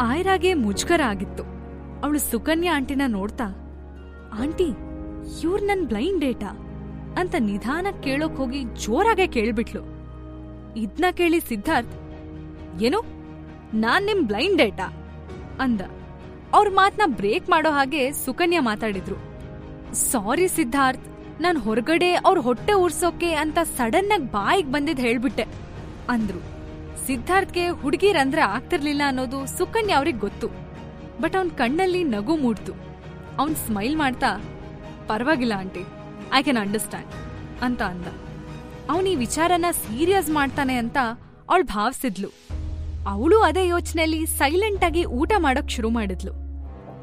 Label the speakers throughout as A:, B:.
A: ಆಯ್ರಾಗೆ ಮುಜುಗರ ಆಗಿತ್ತು. ಅವಳು ಸುಕನ್ಯಾ ಆಂಟಿನ ನೋಡ್ತಾ, ಆಂಟಿ, ಇವ್ರ್ ನನ್ ಬ್ಲೈಂಡ್ ಡೇಟಾ? ಅಂತ ನಿಧಾನ ಕೇಳೋಕ್ ಹೋಗಿ ಜೋರಾಗೆ ಕೇಳ್ಬಿಟ್ಲು. ಇದ್ನ ಕೇಳಿ ಸಿದ್ಧಾರ್ಥ್, ಏನು, ನಾನ್ ನಿಮ್ ಬ್ಲೈಂಡ್ ಡೇಟಾ? ಅಂದ. ಅವ್ರ ಮಾತ್ನ ಬ್ರೇಕ್ ಮಾಡೋ ಹಾಗೆ ಸುಕನ್ಯಾ ಮಾತಾಡಿದ್ರು. ಸಾರಿ ಸಿದ್ಧಾರ್ಥ್, ನಾನ್ ಹೊರಗಡೆ ಅವ್ರ ಹೊಟ್ಟೆ ಉರ್ಸೋಕೆ ಅಂತ ಸಡನ್ ಆಗಿ ಬಾಯಿಗೆ ಬಂದಿದ್ ಹೇಳ್ಬಿಟ್ಟೆ, ಅಂದ್ರು. ಸಿದ್ಧಾರ್ಥ್ಗೆ ಹುಡುಗಿರಂದ್ರೆ ಆಗ್ತಿರ್ಲಿಲ್ಲ ಅನ್ನೋದು ಸುಕನ್ಯಾ ಅವ್ರಿಗೆ ಗೊತ್ತು. ಬಟ್ ಅವನ್ ಕಣ್ಣಲ್ಲಿ ನಗು ಮೂಡ್ತು. ಅವನ್ ಸ್ಮೈಲ್ ಮಾಡ್ತಾ, ಪರವಾಗಿಲ್ಲ ಆಂಟಿ, ಐ ಕ್ಯಾನ್ ಅಂಡರ್ಸ್ಟ್ಯಾಂಡ್ ಅಂತ ಅಂದ. ಅವನ್ ಈ ವಿಚಾರನ ಸೀರಿಯಸ್ ಮಾಡ್ತಾನೆ ಅಂತ ಅವಳು ಭಾವಿಸಿದ್ಲು. ಅವಳು ಅದೇ ಯೋಚನೆಯಲ್ಲಿ ಸೈಲೆಂಟ್ ಆಗಿ ಊಟ ಮಾಡಕ್ ಶುರು ಮಾಡಿದ್ಲು.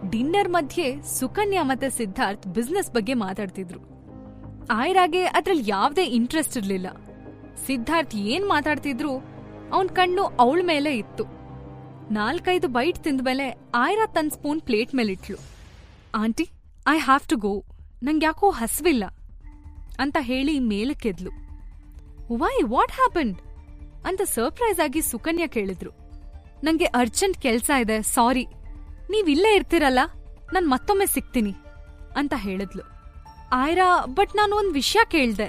A: ಡಿನ್ನರ್ ಮಧ್ಯೆ ಸುಕನ್ಯಾ ಮತ್ತೆ ಸಿದ್ಧಾರ್ಥ್ ಬಿಸ್ನೆಸ್ ಬಗ್ಗೆ ಮಾತಾಡ್ತಿದ್ರು. ಆಯ್ರಾಗೆ ಅದ್ರಲ್ಲಿ ಯಾವ್ದೇ ಇಂಟ್ರೆಸ್ಟ್ ಇರ್ಲಿಲ್ಲ. ಸಿದ್ಧಾರ್ಥ್ ಏನ್ ಮಾತಾಡ್ತಿದ್ರು ಅವನ್ ಕಣ್ಣು ಅವಳ ಮೇಲೆ ಇತ್ತು. ನಾಲ್ಕೈದು ಬೈಟ್ ತಿಂದ್ಮೇಲೆ ಆಯ್ರಾ ತನ್ spoon plate ಮೇಲಿಟ್ಲು aunty, I have to go. ನಂಗ್ಯಾಕೋ ಹಸಿವಿಲ್ಲ, ಅಂತ ಹೇಳಿ ಮೇಲಕ್ಕೆದ್ಲು. ವೈ, ವಾಟ್ ಹ್ಯಾಪನ್ಡ್ ಅಂತ ಸರ್ಪ್ರೈಸ್ ಆಗಿ ಸುಕನ್ಯಾ ಕೇಳಿದ್ರು. ನಂಗೆ ಅರ್ಜೆಂಟ್ ಕೆಲ್ಸ ಇದೆ, ಸಾರಿ. ನೀವಿಲ್ಲೇ ಇರ್ತಿರಲ್ಲ, ನಾನು ಮತ್ತೊಮ್ಮೆ ಸಿಗ್ತೀನಿ, ಅಂತ ಹೇಳಿದ್ಲು. ಆಯ್ರಾ, ಬಟ್ ನಾನು ಒಂದು ವಿಷಯ ಕೇಳ್ದೆ.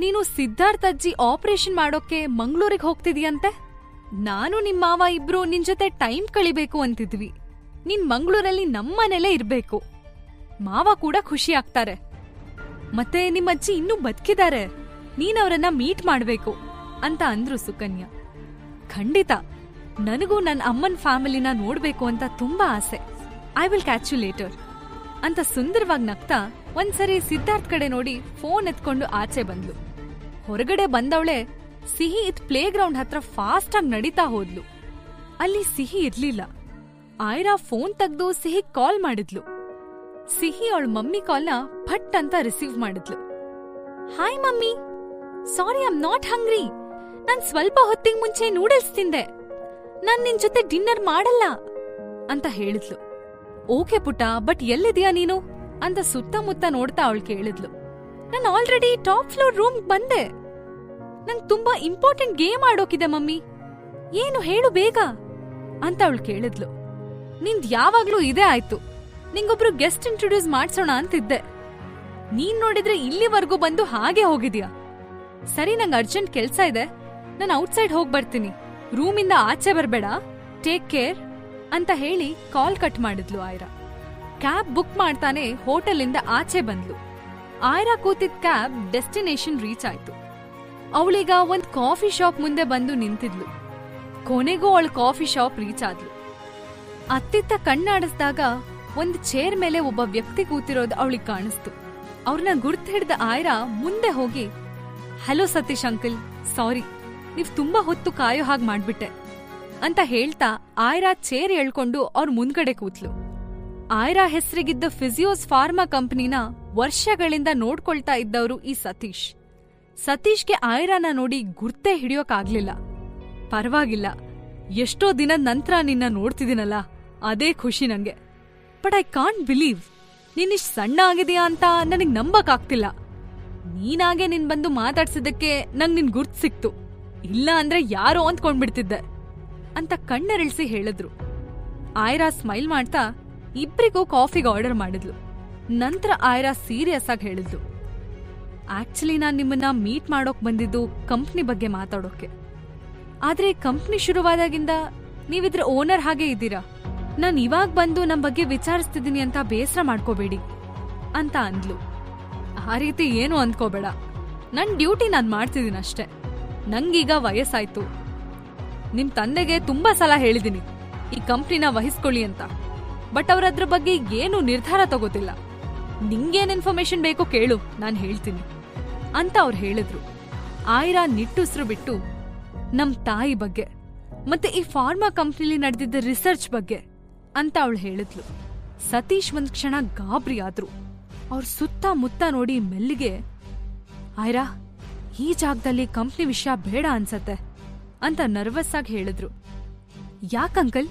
A: ನೀನು ಸಿದ್ಧಾರ್ಥ್ ಅಜ್ಜಿ ಆಪರೇಷನ್ ಮಾಡೋಕೆ ಮಂಗ್ಳೂರಿಗೆ ಹೋಗ್ತಿದೀಯಂತೆ? ನಾನು ನಿಮ್ಮ ಮಾವ ಇಬ್ರು ನಿನ್ ಜೊತೆ ಟೈಮ್ ಕಳಿಬೇಕು ಅಂತಿದ್ವಿ. ನಿನ್ ಮಂಗ್ಳೂರಲ್ಲಿ ನಮ್ಮನೆಲೇ ಇರ್ಬೇಕು. ಮಾವ ಕೂಡ ಖುಷಿ ಆಗ್ತಾರೆ. ಮತ್ತೆ ನಿಮ್ಮ ಅಜ್ಜಿ ಇನ್ನೂ ಬದುಕಿದ್ದಾರೆ. ನೀನವರನ್ನ ಮೀಟ್ ಮಾಡ್ಬೇಕು ಅಂತ ಅಂದ್ರು ಸುಕನ್ಯಾ. ಖಂಡಿತ. ನನಗೂ ನನ್ನ ಅಮ್ಮನ್ ಫ್ಯಾಮಿಲಿನ ನೋಡ್ಬೇಕು ಅಂತ ತುಂಬಾ ಆಸೆ. I will catch you later ಅಂತ ಸುಂದರವಾಗಿ ನಗ್ತಾ ಒಂದ್ಸರಿ ಸಿದ್ಧಾರ್ಥ್ ಕಡೆ ನೋಡಿ ಫೋನ್ ಎತ್ಕೊಂಡು ಆಚೆ ಬಂದ್ಲು. ಹೊರಗಡೆ ಬಂದವಳೆ ಸಿಹಿ ಇದ್ ಪ್ಲೇ ಗ್ರೌಂಡ್ ಹತ್ರ ಫಾಸ್ಟ್ ಆಗಿ ನಡೀತಾ ಹೋದ್ಲು. ಅಲ್ಲಿ ಸಿಹಿ ಇರ್ಲಿಲ್ಲ. ಆಯ್ರಾ ಫೋನ್ ತೆಗ್ದು ಸಿಹಿ ಕಾಲ್ ಮಾಡಿದ್ಲು. ಸಿಹಿ ಅವಳ ಮಮ್ಮಿ ಕಾಲ್ನ ಫಟ್ ಅಂತ ರಿಸೀವ್ ಮಾಡಿದ್ಲು. Hi mummy. Sorry I'm not hungry ನಾನ್ ಸ್ವಲ್ಪ ಹೊತ್ತಿಗೆ ಮುಂಚೆ ನೂಡಲ್ಸ್ ತಿಂದೆ. ನಾನ್ ನಿನ್ ಜೊತೆ ಡಿನ್ನರ್ ಮಾಡಲ್ಲ ಅಂತ ಹೇಳಿದ್ಲು. ಓಕೆ ಪುಟ್ಟ, ಬಟ್ ಎಲ್ಲಿದ್ಯಾ ನೀನು? ಅಂತ ಸುತ್ತಮುತ್ತ ನೋಡ್ತಾ ಅವಳು ಕೇಳಿದ್ಲು. ನಾನು ಆಲ್ರೆಡಿ ಟಾಪ್ ಫ್ಲೋರ್ ರೂಮ್ ಬಂದೆ. ನಂಗ್ ತುಂಬಾ ಇಂಪಾರ್ಟೆಂಟ್ ಗೇಮ್ ಆಡೋಕಿದೆ, ಮಮ್ಮಿ. ಏನು ಹೇಳು ಬೇಗ ಅಂತ ಅವಳು ಕೇಳಿದ್ಲು. ನಿಂದ್ ಯಾವಾಗ್ಲೂ ಇದೇ ಆಯ್ತು. ನಿಂಗೊಬ್ರು ಗೆಸ್ಟ್ ಇಂಟ್ರೊಡ್ಯೂಸ್ ಮಾಡ್ಸೋಣ ಅಂತಿದ್ದೆ. ನೀನ್ ನೋಡಿದ್ರೆ ಇಲ್ಲಿವರೆಗೂ ಬಂದು ಹಾಗೆ ಹೋಗಿದ್ಯಾ? ಸರಿ, ನಂಗೆ ಅರ್ಜೆಂಟ್ ಕೆಲ್ಸ ಇದೆ. ನಾನು ಔಟ್ಸೈಡ್ ಹೋಗಿ ಬರ್ತೀನಿ. ರೂಮಿಂದ ಆಚೆ ಬರಬೇಡ. ಟೇಕ್ ಕೇರ್ ಅಂತ ಹೇಳಿ ಕಾಲ್ ಕಟ್ ಮಾಡಿದ್ಲು ಆಯ್ರಾ. ಕ್ಯಾಬ್ ಬುಕ್ ಮಾಡ್ತಾನೆ ಹೋಟೆಲಿಂದ ಆಚೆ ಬಂದ್ಲು. ಆಯ್ರಾ ಕೂತಿದ್ ಕ್ಯಾಬ್ ಡೆಸ್ಟಿನೇಷನ್ ರೀಚ್ ಆಯ್ತು. ಅವಳೀಗ ಒಂದ್ ಕಾಫಿ ಶಾಪ್ ಮುಂದೆ ಬಂದು ನಿಂತಿದ್ಲು. ಕೊನೆಗೂ ಅವಳ ಕಾಫಿ ಶಾಪ್ ರೀಚ್ ಆದ್ಲು. ಅತ್ತಿತ್ತ ಕಣ್ಣಾಡಿಸಿದಾಗ ಒಂದ್ ಚೇರ್ ಮೇಲೆ ಒಬ್ಬ ವ್ಯಕ್ತಿ ಕೂತಿರೋದು ಅವಳಿಗೆ ಕಾಣಿಸ್ತು. ಅವ್ರನ್ನ ಗುರ್ತ್ ಹಿಡ್ದ ಆಯ್ರಾ ಮುಂದೆ ಹೋಗಿ, ಹಲೋ ಸತೀಶ್ ಅಂಕಲ್, ಸಾರಿ, ನೀವ್ ತುಂಬಾ ಹೊತ್ತು ಕಾಯೋ ಹಾಗೆ ಮಾಡ್ಬಿಟ್ಟೆ, ಅಂತ ಹೇಳ್ತಾ ಆಯ್ರಾ ಚೇರ್ ಎಳ್ಕೊಂಡು ಅವ್ರ ಮುಂದ್ಗಡೆ ಕೂತ್ಲು. ಆಯ್ರಾ ಹೆಸರಿಗಿದ್ದ ಫಿಸಿಯೋಸ್ ಫಾರ್ಮಾ ಕಂಪನಿನ ವರ್ಷಗಳಿಂದ ನೋಡ್ಕೊಳ್ತಾ ಇದ್ದವರು ಈ ಸತೀಶ್. ಸತೀಶ್ಗೆ ಆಯ್ರಾನ ನೋಡಿ ಗುರ್ತೇ ಹಿಡಿಯೋಕಾಗ್ಲಿಲ್ಲ. ಪರವಾಗಿಲ್ಲ. ಎಷ್ಟೋ ದಿನದ ನಂತರ ನಿನ್ನ ನೋಡ್ತಿದ್ದೀನಲ್ಲ, ಅದೇ ಖುಷಿ ನಂಗೆ. ಬಟ್ ಐ ಕಾಂಟ್ ಬಿಲೀವ್ ನೀನಿಷ್ಟು ಸಣ್ಣ ಆಗಿದೆಯಾ ಅಂತ ನನಗೆ ನಂಬಕ್ಕಾಗ್ತಿಲ್ಲ. ನೀನಾಗೆ ನಿನ್ ಬಂದು ಮಾತಾಡ್ಸಿದ್ದಕ್ಕೆ ನಂಗೆ ನಿನ್ ಗುರ್ತು ಸಿಕ್ತು. ಇಲ್ಲ ಅಂದ್ರೆ ಯಾರೋ ಅಂದ್ಕೊಂಡ್ಬಿಡ್ತಿದ್ದೆ ಅಂತ ಕಣ್ಣರಿಳಿಸಿ ಹೇಳಿದ್ರು. ಆಯ್ರಾ ಸ್ಮೈಲ್ ಮಾಡ್ತಾ ಇಬ್ರಿಗೂ ಕಾಫಿಗೆ ಆರ್ಡರ್ ಮಾಡಿದ್ಲು. ನಂತರ ಆಯ್ರಾ ಸೀರಿಯಸ್ ಆಗಿ ಹೇಳಿದ್ಲು. ಆಕ್ಚುಲಿ ನಾನು ನಿಮ್ಮನ್ನ ಮೀಟ್ ಮಾಡೋಕ್ ಬಂದಿದ್ದು ಕಂಪ್ನಿ ಬಗ್ಗೆ ಮಾತಾಡೋಕೆ. ಆದ್ರೆ ಕಂಪ್ನಿ ಶುರುವಾದಾಗಿಂದ ನೀವಿದ್ರ ಓನರ್ ಹಾಗೆ ಇದ್ದೀರಾ? ನಾನ್ ಇವಾಗ ಬಂದು ನಮ್ ಬಗ್ಗೆ ವಿಚಾರಿಸ್ತಿದ್ದೀನಿ ಅಂತ ಬೇಸರ ಮಾಡ್ಕೋಬೇಡಿ ಅಂತ ಅಂದ್ಲು. ಆ ರೀತಿ ಏನು ಅಂದ್ಕೋಬೇಡ. ನನ್ ಡ್ಯೂಟಿ ನಾನು ಮಾಡ್ತಿದ್ದೀನಿ ಅಷ್ಟೇ. ನಂಗೀಗ ವಯಸ್ಸಾಯ್ತು. ನಿಮ್ ತಂದೆಗೆ ತುಂಬಾ ಸಲ ಹೇಳಿದ್ದೀನಿ ಈ ಕಂಪ್ನಿನ ವಹಿಸ್ಕೊಳ್ಳಿ ಅಂತ. ಬಟ್ ಅವ್ರದ್ರ ಬಗ್ಗೆ ಏನು ನಿರ್ಧಾರ ತಗೋತಿಲ್ಲ. ನಿಂಗೇನ್ ಇನ್ಫಾರ್ಮೇಶನ್ ಬೇಕೋ ಕೇಳು, ನಾನು ಹೇಳ್ತೀನಿ. ಅಂತ ಅವ್ರು ಹೇಳಿದ್ರು. ಆಯ್ರಾ ನಿಟ್ಟುಸ್ರು ಬಿಟ್ಟು, ನಮ್ ತಾಯಿ ಬಗ್ಗೆ, ಮತ್ತೆ ಈ ಫಾರ್ಮಾ ಕಂಪ್ನಿಲಿ ನಡೆದಿದ್ದ ರಿಸರ್ಚ್ ಬಗ್ಗೆ, ಅಂತ ಅವಳು ಹೇಳಿದ್ಲು. ಸತೀಶ್ ಒಂದ್ ಕ್ಷಣ ಗಾಬ್ರಿ ಆದ್ರು. ಅವ್ರ ಸುತ್ತ ಮುತ್ತ ನೋಡಿ ಮೆಲ್ಲಿಗೆ, ಆಯ್ರಾ, ಈ ಜಾಗದಲ್ಲಿ ಕಂಪ್ನಿ ವಿಷಯ ಬೇಡ ಅನ್ಸತ್ತೆ, ಅಂತ ನರ್ವಸ್ ಆಗಿ ಹೇಳಿದ್ರು. ಯಾಕಂಕಲ್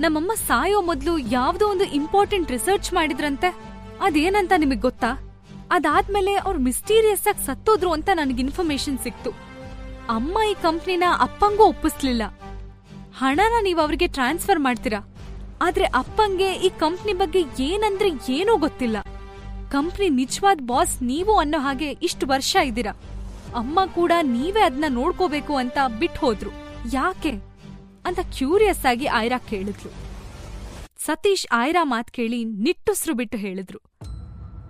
A: ನಮ್ಮಮ್ಮ ಸಾಯೋ ಮೊದ್ಲು ಯಾವ್ದೋ ಒಂದು ಇಂಪಾರ್ಟೆಂಟ್ ರಿಸರ್ಚ್ ಮಾಡಿದ್ರಂತೆ, ಅದೇನಂತ ನಿಮಗ್ ಗೊತ್ತಾ? ಅದಾದ್ಮೇಲೆ ಅವ್ರು ಮಿಸ್ಟೀರಿಯಸ್ ಆಗಿ ಸತ್ತೋದ್ರು ಅಂತ ನನಗೆ ಇನ್ಫಾರ್ಮೇಶನ್ ಸಿಕ್ತು. ಅಮ್ಮ ಈ ಕಂಪ್ನಿನ ಅಪ್ಪಂಗೂ ಒಪ್ಪಿಸ್ಲಿಲ್ಲ. ಹಣನ ನೀವು ಅವ್ರಿಗೆ ಟ್ರಾನ್ಸ್ಫರ್ ಮಾಡ್ತೀರಾ? ಆದ್ರೆ ಅಪ್ಪಂಗೆ ಈ ಕಂಪ್ನಿ ಬಗ್ಗೆ ಏನಂದ್ರೆ ಏನೂ ಗೊತ್ತಿಲ್ಲ. ಕಂಪ್ನಿ ನಿಜವಾದ ಬಾಸ್ ನೀವು ಅನ್ನೋ ಹಾಗೆ ಇಷ್ಟು ವರ್ಷ ಇದ್ದೀರಾ. ಅಮ್ಮ ಕೂಡ ನೀವೇ ಅದನ್ನ ನೋಡ್ಕೋಬೇಕು ಅಂತ ಬಿಟ್ಟು ಹೋದ್ರು. ಯಾಕೆ? ಅಂತ ಕ್ಯೂರಿಯಸ್ ಆಗಿ ಆಯ್ರಾ ಕೇಳಿದ್ಲು ಸತೀಶ್ ಆಯ್ರಾ ಮಾತ್ ಕೇಳಿ ನಿಟ್ಟುಸ್ರು ಬಿಟ್ಟು ಹೇಳಿದ್ರು.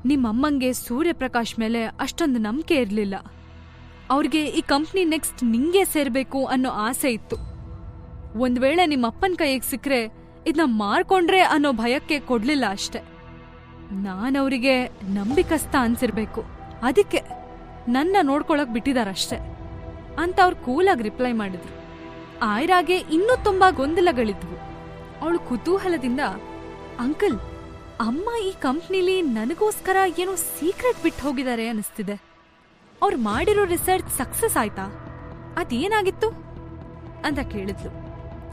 A: ನಿಮ್ಮಮ್ಮಂಗೆ ಸೂರ್ಯಪ್ರಕಾಶ್ ಮೇಲೆ ಅಷ್ಟೊಂದು ನಂಬಿಕೆ ಇರಲಿಲ್ಲ. ಅವ್ರಿಗೆ ಈ ಕಂಪ್ನಿ ನೆಕ್ಸ್ಟ್ ನಿಂಗೆ ಸೇರಬೇಕು ಅನ್ನೋ ಆಸೆ ಇತ್ತು. ಒಂದು ವೇಳೆ ನಿಮ್ಮಪ್ಪನ ಕೈಗೆ ಸಿಕ್ಕರೆ ಇದನ್ನ ಮಾರ್ಕೊಂಡ್ರೆ ಅನ್ನೋ ಭಯಕ್ಕೆ ಕೊಡಲಿಲ್ಲ ಅಷ್ಟೆ. ನಾನವರಿಗೆ ನಂಬಿಕಸ್ತ ಅನ್ಸಿರ್ಬೇಕು. ಅದಕ್ಕೆ ನನ್ನ ನೋಡ್ಕೊಳಕ್ ಬಿಟ್ಟಿದಾರಷ್ಟೆ. ಅಂತ ಅವ್ರು ಕೂಲಾಗಿ ರಿಪ್ಲೈ ಮಾಡಿದ್ರು. ಆಯ್ರಾಗೆ ಇನ್ನೂ ತುಂಬಾ ಗೊಂದಲಗಳಿದ್ವು. ಅವಳು ಕುತೂಹಲದಿಂದ, ಅಂಕಲ್ ಅಮ್ಮ ಈ ಕಂಪ್ನಿಲಿ ನನಗೋಸ್ಕರ ಏನೋ ಸೀಕ್ರೆಟ್ ಬಿಟ್ಟು ಹೋಗಿದ್ದಾರೆ ಅನಿಸ್ತಿದೆ. ಅವ್ರು ಮಾಡಿರೋ ರಿಸರ್ಚ್ ಸಕ್ಸಸ್ ಆಯ್ತಾ? ಅದೇನಾಗಿತ್ತು? ಅಂತ ಕೇಳಿದ್ಲು.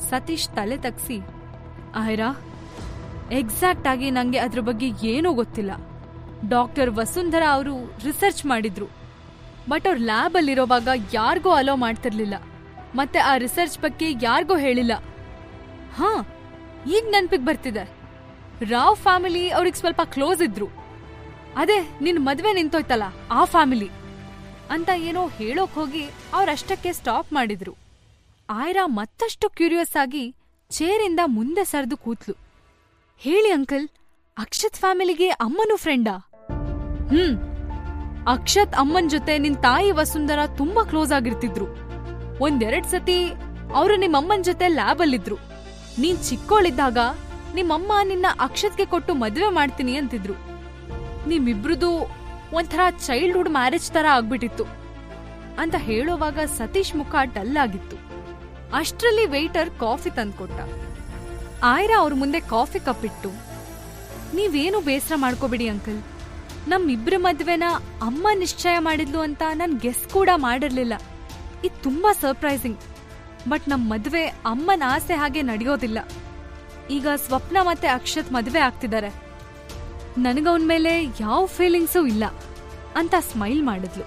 A: ಸತೀಶ್ ತಲೆ ತಗ್ಸಿ, ಆಯ್ರಾ? ಎಕ್ಸಾಕ್ಟ್ ಆಗಿ ನಂಗೆ ಅದ್ರ ಬಗ್ಗೆ ಏನೂ ಗೊತ್ತಿಲ್ಲ. ಡಾಕ್ಟರ್ ವಸುಂಧರಾ ಅವರು ರಿಸರ್ಚ್ ಮಾಡಿದ್ರು. ಬಟ್ ಅವ್ರ ಲ್ಯಾಬ್ ಅಲ್ಲಿರೋವಾಗ ಯಾರಿಗೂ ಅಲೋ ಮಾಡ್ತಿರ್ಲಿಲ್ಲ. ಮತ್ತೆ ಆ ರಿಸರ್ಚ್ ಬಗ್ಗೆ ಯಾರಿಗೂ ಹೇಳಿಲ್ಲ. ಹಾ, ಈಗ ನೆನ್ಪಿಗೆ ಬರ್ತಿದೆ. ರಾವ್ ಫ್ಯಾಮಿಲಿ ಅವ್ರಿಗೆ ಸ್ವಲ್ಪ ಕ್ಲೋಸ್ ಇದ್ರು. ಅದೇ, ನಿನ್ ಮದ್ವೆ ನಿಂತೋಯ್ತಲ್ಲ, ಆ ಫ್ಯಾಮಿಲಿ. ಅಂತ ಏನೋ ಹೇಳೋಕ್ ಹೋಗಿ ಅವ್ರಷ್ಟಕ್ಕೆ ಸ್ಟಾಪ್ ಮಾಡಿದ್ರು. ಆಯ್ರಾ ಮತ್ತಷ್ಟು ಕ್ಯೂರಿಯಸ್ ಆಗಿ ಚೇರಿಂದ ಮುಂದೆ ಸರಿದು ಕೂತ್ಲು. ಹೇಳಿ ಅಂಕಲ್, ಅಕ್ಷತ್ ಫ್ಯಾಮಿಲಿಗೆ ಅಮ್ಮನೂ ಫ್ರೆಂಡಾ? ಹ್ಮ್, ಅಕ್ಷತ್ ಅಮ್ಮನ್ ಜೊತೆ ನಿನ್ ತಾಯಿ ವಸುಂಧರ ತುಂಬಾ ಕ್ಲೋಸ್ ಆಗಿರ್ತಿದ್ರು. ಒಂದೆರಡ್ ಸತಿ ಅವರು ನಿಮ್ಮಮ್ಮನ್ ಜೊತೆ ಲ್ಯಾಬ್ ಅಲ್ಲಿದ್ರು ನೀನ್ ಚಿಕ್ಕೋಳಿದ್ದಾಗ ನಿಮ್ಮಮ್ಮ ನಿನ್ನ ಅಕ್ಷತ್ಗೆ ಕೊಟ್ಟು ಮದುವೆ ಮಾಡ್ತೀನಿ ಅಂತಿದ್ರು. ನಿಮ್ಮಿಬ್ರದು ಒಂಥರ ಚೈಲ್ಡ್ಹುಡ್ ಮ್ಯಾರೇಜ್ ತರ ಆಗ್ಬಿಟ್ಟಿತ್ತು. ಅಂತ ಹೇಳೋವಾಗ ಸತೀಶ್ ಮುಖ ಡಲ್ ಆಗಿತ್ತು. ಅಷ್ಟರಲ್ಲಿ ವೇಟರ್ ಕಾಫಿ ತಂದ್ಕೊಟ್ಟ. ಆಯ್ರಾ ಅವ್ರ ಮುಂದೆ ಕಾಫಿ ಕಪ್ ಇಟ್ಟು, ನೀವೇನು ಬೇಸರ ಮಾಡ್ಕೋಬೇಡಿ ಅಂಕಲ್. ನಮ್ಮಿಬ್ರ ಮದ್ವೆನ ಅಮ್ಮ ನಿಶ್ಚಯ ಮಾಡಿದ್ಲು ಅಂತ ನನ್ ಗೆಸ್ ಕೂಡ ಮಾಡಿರ್ಲಿಲ್ಲ. ಇದು ತುಂಬಾ ಸರ್ಪ್ರೈಸಿಂಗ್ ಬಟ್ ನಮ್ಮ ಮದ್ವೆ ಅಮ್ಮನ ಆಸೆ ಹಾಗೆ ನಡೆಯೋದಿಲ್ಲ. ಈಗ ಸ್ವಪ್ನ ಮತ್ತೆ ಅಕ್ಷತ್ ಮದುವೆ ಆಗ್ತಿದ್ದಾರೆ. ನನಗವನ್ ಮೇಲೆ ಯಾವ ಫೀಲಿಂಗ್ಸು ಇಲ್ಲ ಅಂತ ಸ್ಮೈಲ್ ಮಾಡಿದ್ಲು.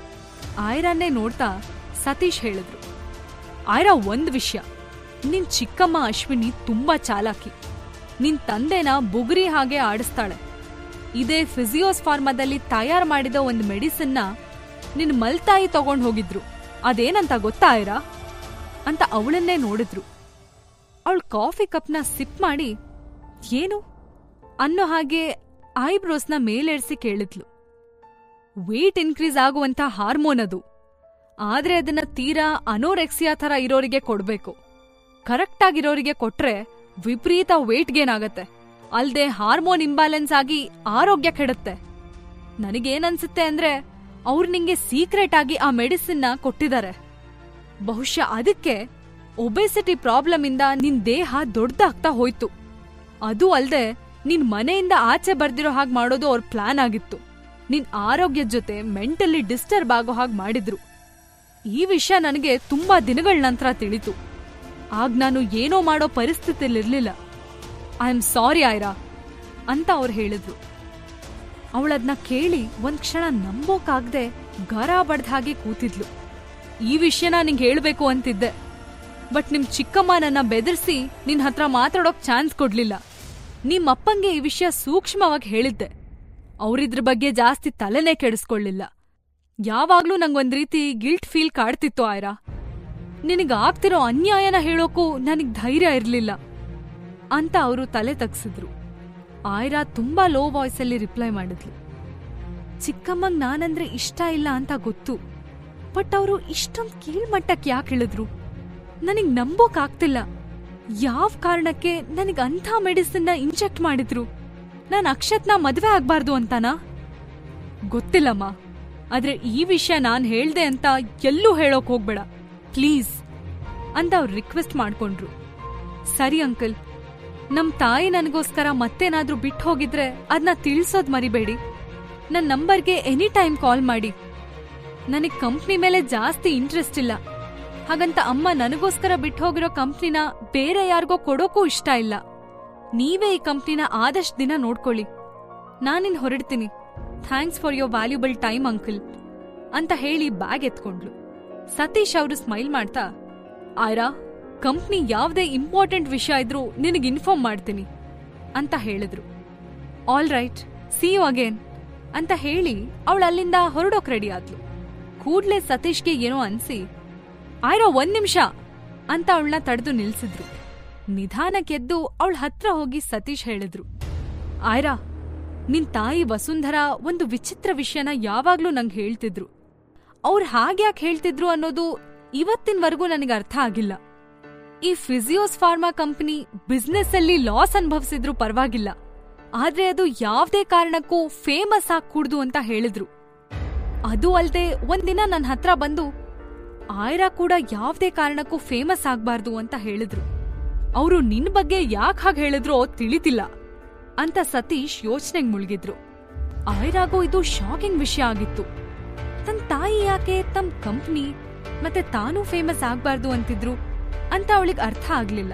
A: ಆಯ್ರಾನ್ನೇ ನೋಡ್ತಾ ಸತೀಶ್ ಹೇಳಿದ್ರು. ಆಯ್ರಾ ಒಂದ್ ವಿಷಯ, ನಿನ್ ಚಿಕ್ಕಮ್ಮ ಅಶ್ವಿನಿ ತುಂಬಾ ಚಾಲಾಕಿ. ನಿನ್ ತಂದೆನ ಬುಗುರಿ ಹಾಗೆ ಆಡಿಸ್ತಾಳೆ. ಇದೇ ಫಿಸಿಯೋಸ್ ಫಾರ್ಮಾದಲ್ಲಿ ತಯಾರು ಮಾಡಿದ ಒಂದು ಮೆಡಿಸಿನ್ನ ನಿನ್ ಮಲ್ತಾಯಿ ತಗೊಂಡ್ ಹೋಗಿದ್ರು. ಅದೇನಂತ ಗೊತ್ತಾ ಆಯ್ರಾ? ಅಂತ ಅವಳನ್ನೇ ನೋಡಿದ್ರು. ಅವಳು ಕಾಫಿ ಕಪ್ನ ಸಿಪ್ ಮಾಡಿ, ಏನು? ಅನ್ನೋ ಹಾಗೆ ಐಬ್ರೋಸ್ನ ಮೇಲೇರಿಸಿ ಕೇಳಿದ್ಲು. ವೇಟ್ ಇನ್ಕ್ರೀಸ್ ಆಗುವಂತ ಹಾರ್ಮೋನ್ ಅದು. ಆದ್ರೆ ಅದನ್ನ ತೀರಾ ಅನೋರೆಕ್ಸಿಯಾ ಥರ ಇರೋರಿಗೆ ಕೊಡ್ಬೇಕು. ಕರೆಕ್ಟ್ ಆಗಿರೋರಿಗೆ ಕೊಟ್ರೆ ವಿಪರೀತ ವೇಟ್ ಗೇನ್ ಆಗತ್ತೆ ಅಲ್ದೆ ಹಾರ್ಮೋನ್ ಇಂಬ್ಯಾಲೆನ್ಸ್ ಆಗಿ ಆರೋಗ್ಯ ಕೆಡುತ್ತೆ. ನನಗೇನನ್ಸುತ್ತೆ ಅಂದ್ರೆ, ಅವ್ರು ನಿಂಗೆ ಸೀಕ್ರೆಟ್ ಆಗಿ ಆ ಮೆಡಿಸಿನ್ನ ಕೊಟ್ಟಿದ್ದಾರೆ. ಬಹುಶಃ ಅದಕ್ಕೆ ಒಬೆಸಿಟಿ ಪ್ರಾಬ್ಲಮ್ ಇಂದ ನಿನ್ ದೇಹ ದೊಡ್ಡದಾಗ್ತಾ ಹೋಯ್ತು. ಅದು ಅಲ್ದೆ ನಿನ್ ಮನೆಯಿಂದ ಆಚೆ ಬರ್ದಿರೋ ಹಾಗೆ ಮಾಡೋದು ಅವ್ರ ಪ್ಲಾನ್ ಆಗಿತ್ತು. ನಿನ್ ಆರೋಗ್ಯದ ಜೊತೆ ಮೆಂಟಲಿ ಡಿಸ್ಟರ್ಬ್ ಆಗೋ ಹಾಗೆ ಮಾಡಿದ್ರು. ಈ ವಿಷಯ ನನಗೆ ತುಂಬಾ ದಿನಗಳ ನಂತರ ತಿಳಿತು. ಆಗ ನಾನು ಏನೋ ಮಾಡೋ ಪರಿಸ್ಥಿತಿಲಿರ್ಲಿಲ್ಲ. ಐ ಆಮ್ ಸಾರಿ ಆಯ್ರಾ ಅಂತ ಅವ್ರು ಹೇಳಿದ್ರು. ಅವಳದ್ನ ಕೇಳಿ ಒಂದ್ ಕ್ಷಣ ನಂಬೋಕಾಗ್ದೆ ಗರ ಬಡ್ದ ಹಾಗೆ ಕೂತಿದ್ಲು. ಈ ವಿಷಯನ ನಿಂಗೆ ಹೇಳ್ಬೇಕು ಅಂತಿದ್ದೆ. ಬಟ್ ನಿಮ್ ಚಿಕ್ಕಮ್ಮ ನನ್ನ ಬೆದರ್ಸಿ ನಿನ್ ಹತ್ರ ಮಾತಾಡೋಕ್ ಚಾನ್ಸ್ ಕೊಡ್ಲಿಲ್ಲ. ನಿಮ್ಮಪ್ಪಂಗೆ ಈ ವಿಷಯ ಸೂಕ್ಷ್ಮವಾಗಿ ಹೇಳಿದ್ದೆ. ಅವ್ರಿದ್ರ ಬಗ್ಗೆ ಜಾಸ್ತಿ ತಲೆನೇ ಕೆಡಿಸ್ಕೊಳ್ಳಿಲ್ಲ. ಯಾವಾಗ್ಲೂ ನಂಗೊಂದ್ ರೀತಿ ಗಿಲ್ಟ್ ಫೀಲ್ ಕಾಡ್ತಿತ್ತು ಆಯ್ರಾ. ನಿನಗ್ ಆಗ್ತಿರೋ ಅನ್ಯಾಯನ ಹೇಳೋಕು ನನಗ್ ಧೈರ್ಯ ಇರ್ಲಿಲ್ಲ. ಅಂತ ಅವರು ತಲೆ ತಗ್ಸಿದ್ರು. ಆಯ್ರಾ ತುಂಬಾ ಲೋ ವಾಯ್ಸಲ್ಲಿ ರಿಪ್ಲೈ ಮಾಡಿದ್ಲು. ಚಿಕ್ಕಮ್ಮಂಗ್ ನಾನಂದ್ರೆ ಇಷ್ಟ ಇಲ್ಲ ಅಂತ ಗೊತ್ತು. ಬಟ್ ಅವರು ಇಷ್ಟೊಂದ್ ಕೀಳ್ಮಟ್ಟಕ್ಕೆ ಯಾಕೆ ಇಳಿದ್ರು? ನನಗ್ ನಂಬೋಕ್ ಆಗ್ತಿಲ್ಲ ಯಾವ ಕಾರಣಕ್ಕೆ ನನಗ್ ಅಂಥ ಮೆಡಿಸಿನ್ನ ಇಂಜೆಕ್ಟ್ ಮಾಡಿದ್ರು? ನಾನು ಅಕ್ಷತ್ನ ಮದ್ವೆ ಆಗ್ಬಾರ್ದು ಅಂತಾನಾ? ಗೊತ್ತಿಲ್ಲಮ್ಮ. ಆದ್ರೆ ಈ ವಿಷಯ ನಾನ್ ಹೇಳ್ದೆ ಅಂತ ಎಲ್ಲೂ ಹೇಳೋಕ್ ಹೋಗ್ಬೇಡ. ಪ್ಲೀಸ್ ಅಂತ ಅವ್ರು ರಿಕ್ವೆಸ್ಟ್ ಮಾಡ್ಕೊಂಡ್ರು. ಸರಿ ಅಂಕಲ್. ನಮ್ ತಾಯಿ ನನಗೋಸ್ಕರ ಮತ್ತೇನಾದ್ರೂ ಬಿಟ್ಟು ಹೋಗಿದ್ರೆ ಅದನ್ನ ತಿಳಿಸೋದ್ ಮರಿಬೇಡಿ. ನನ್ನ ನಂಬರ್ಗೆ ಎನಿ ಟೈಮ್ ಕಾಲ್ ಮಾಡಿ. ನನಗ್ ಕಂಪ್ನಿ ಮೇಲೆ ಜಾಸ್ತಿ ಇಂಟ್ರೆಸ್ಟ್ ಇಲ್ಲ. ಹಾಗಂತ ಅಮ್ಮ ನನಗೋಸ್ಕರ ಬಿಟ್ಟು ಹೋಗಿರೋ ಕಂಪ್ನಿನ ಬೇರೆ ಯಾರಿಗೋ ಕೊಡೋಕೂ ಇಷ್ಟ ಇಲ್ಲ. ನೀವೇ ಈ ಕಂಪ್ನಿನ ಆದಷ್ಟು ದಿನ ನೋಡ್ಕೊಳ್ಳಿ. ನಾನಿನ್ ಹೊರಡ್ತೀನಿ. Thanks for your valuable time, uncle, ಅಂತ ಹೇಳಿ ಬ್ಯಾಗ್ ಎತ್ಕೊಂಡ್ಲು ಸತೀಶ್ ಅವರು ಸ್ಮೈಲ್ ಮಾಡ್ತಾ, ಆಯ್ರಾ, ಕಂಪ್ನಿ ಯಾವುದೇ ಇಂಪಾರ್ಟೆಂಟ್ ವಿಷಯ ಇದ್ರೂ ನಿನಗೆ ಇನ್ಫಾರ್ಮ್ ಮಾಡ್ತೀನಿ, ಅಂತ ಹೇಳಿದ್ರು. All right, see you again, ಅಂತ ಹೇಳಿ ಅವಳು ಅಲ್ಲಿಂದ ಹೊರಡೋಕ್ ರೆಡಿ ಆದ್ಲು. ಕೂಡ್ಲೆ ಸತೀಶ್ಗೆ ಏನೋ ಅನ್ಸಿ ಆಯ್ರೋ ಒಂದ್ ನಿಮಿಷ ಅಂತ ಅವಳನ್ನ ತಡೆದು ನಿಲ್ಸಿದ್ರು. ನಿಧಾನಕ್ಕೆದ್ದು ಅವಳ ಹತ್ರ ಹೋಗಿ ಸತೀಶ್ ಹೇಳಿದ್ರು. ಆಯ್ರಾ, ನಿನ್ ತಾಯಿ ವಸುಂಧರಾ ಒಂದು ವಿಚಿತ್ರ ವಿಷಯನ ಯಾವಾಗ್ಲೂ ನಂಗೆ ಹೇಳ್ತಿದ್ರು. ಅವ್ರು ಹಾಗ್ಯಾಕ್ ಹೇಳ್ತಿದ್ರು ಅನ್ನೋದು ಇವತ್ತಿನವರೆಗೂ ನನಗೆ ಅರ್ಥ ಆಗಿಲ್ಲ. ಈ ಫಿಸಿಯೋಸ್ ಫಾರ್ಮಾ ಕಂಪನಿ ಬಿಸ್ನೆಸ್ ಅಲ್ಲಿ ಲಾಸ್ ಅನುಭವಿಸಿದ್ರು ಪರವಾಗಿಲ್ಲ. ಆದ್ರೆ ಅದು ಯಾವ್ದೇ ಕಾರಣಕ್ಕೂ ಫೇಮಸ್ ಆಗ್ಕೂಡ್ದು ಅಂತ ಹೇಳಿದ್ರು. ಅದು ಅಲ್ದೆ ಒಂದಿನ ನನ್ನ ಹತ್ರ ಬಂದು ಆಯ್ರಾ ಕೂಡ ಯಾವ್ದೇ ಕಾರಣಕ್ಕೂ ಫೇಮಸ್ ಆಗ್ಬಾರ್ದು ಅಂತ ಹೇಳಿದ್ರು. ಅವರು ನಿನ್ ಬಗ್ಗೆ ಯಾಕೆ ಹಾಗೆ ಹೇಳಿದ್ರೋ ತಿಳಿತಿಲ್ಲ ಅಂತ ಸತೀಶ್ ಯೋಚನೆಗೆ ಮುಳುಗಿದ್ರು. ಆಯ್ರಾಗೂ ಇದು ಶಾಕಿಂಗ್ ವಿಷಯ ಆಗಿತ್ತು. ತನ್ ತಾಯಿ ಯಾಕೆ, ತಮ್ ಕಂಪ್ನಿ ಮತ್ತೆ ತಾನೂ ಫೇಮಸ್ ಆಗ್ಬಾರ್ದು ಅಂತಿದ್ರು ಅಂತ ಅವಳಿಗೆ ಅರ್ಥ ಆಗ್ಲಿಲ್ಲ.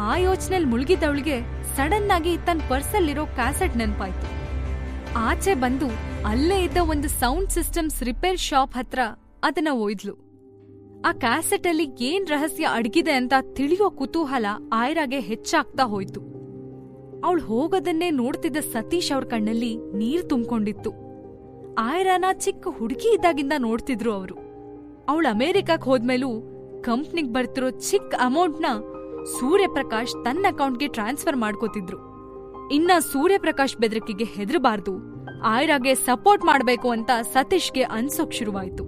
A: ಆ ಯೋಚನೆಲ್ ಮುಳುಗಿದವಳಿಗೆ ಸಡನ್ ಆಗಿ ತನ್ನ ಪರ್ಸಲ್ಲಿರೋ ಕ್ಯಾಸೆಟ್ ನೆನಪಾಯ್ತು. ಆಚೆ ಬಂದು ಅಲ್ಲೇ ಇದ್ದ ಒಂದು ಸೌಂಡ್ ಸಿಸ್ಟಮ್ಸ್ ರಿಪೇರ್ ಶಾಪ್ ಹತ್ರ ಅದನ್ನ ಒಯ್ದ್ಲು ಆ ಕ್ಯಾಸೆಟ್ ಅಲ್ಲಿ ಏನ್ ರಹಸ್ಯ ಅಡಗಿದೆ ಅಂತ ತಿಳಿಯೋ ಕುತೂಹಲ ಆಯ್ರಾಗೆ ಹೆಚ್ಚಾಗ್ತಾ ಹೋಯ್ತು. ಅವಳು ಹೋಗೋದನ್ನೇ ನೋಡ್ತಿದ್ದ ಸತೀಶ್ ಅವ್ರ ಕಣ್ಣಲ್ಲಿ ನೀರ್ ತುಂಬಿಕೊಂಡಿತ್ತು. ಆಯ್ರಾನ ಚಿಕ್ಕ ಹುಡುಗಿ ಇದ್ದಾಗಿಂದ ನೋಡ್ತಿದ್ರು ಅವರು. ಅವಳು ಅಮೆರಿಕಕ್ಕೆ ಹೋದ್ಮೇಲೂ ಕಂಪ್ನಿಗ್ ಬರ್ತಿರೋ ಚಿಕ್ಕ ಅಮೌಂಟ್ನ ಸೂರ್ಯಪ್ರಕಾಶ್ ತನ್ನ ಅಕೌಂಟ್ಗೆ ಟ್ರಾನ್ಸ್ಫರ್ ಮಾಡ್ಕೋತಿದ್ರು. ಇನ್ನ ಸೂರ್ಯಪ್ರಕಾಶ್ ಬೆದರಿಕೆಗೆ ಹೆದರಬಾರ್ದು. ಆಯ್ರಾಗೆ ಸಪೋರ್ಟ್ ಮಾಡ್ಬೇಕು ಅಂತ ಸತೀಶ್ಗೆ ಅನ್ಸೋಕ್ ಶುರುವಾಯ್ತು.